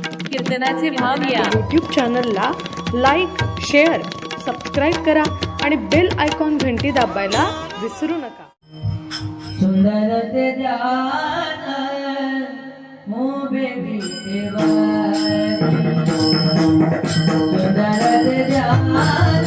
कीर्तनाचे भाव या. यूट्यूब चॅनलला लाईक शेअर सबस्क्राईब करा आणि बेल आयकॉन घंटी दाबायला विसरू नका. सुंदर ते सुंदर ते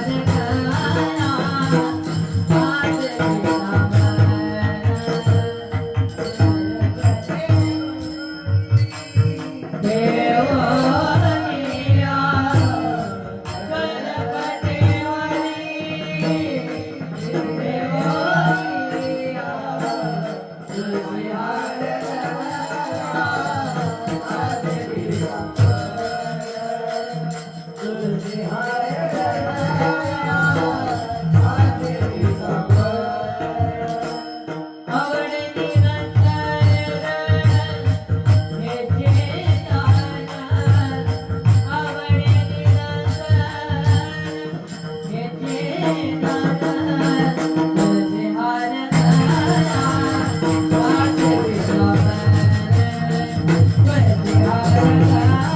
Hare you.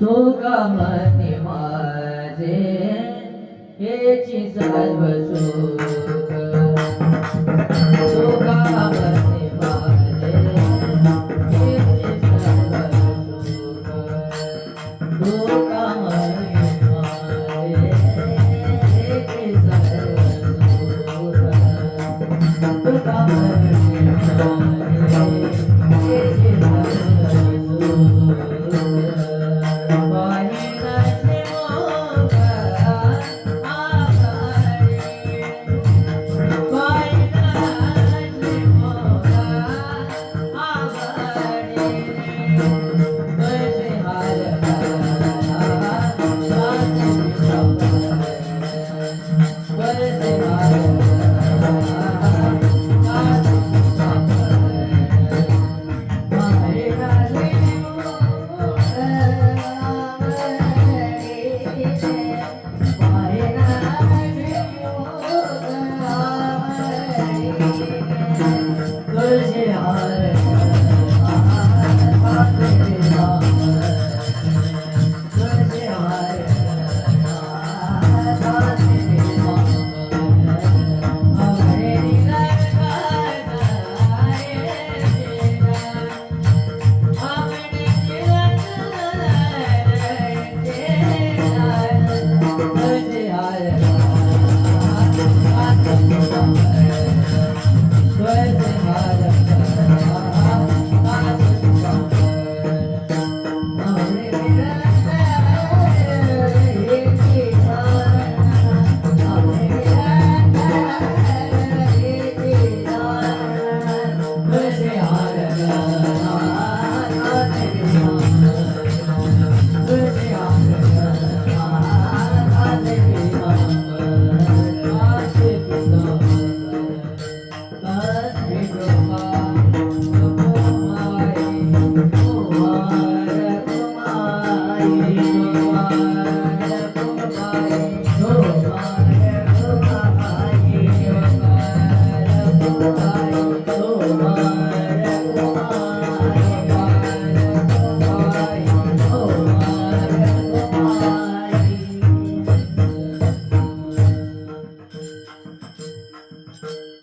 तो गमने माझे हेची सर्व सो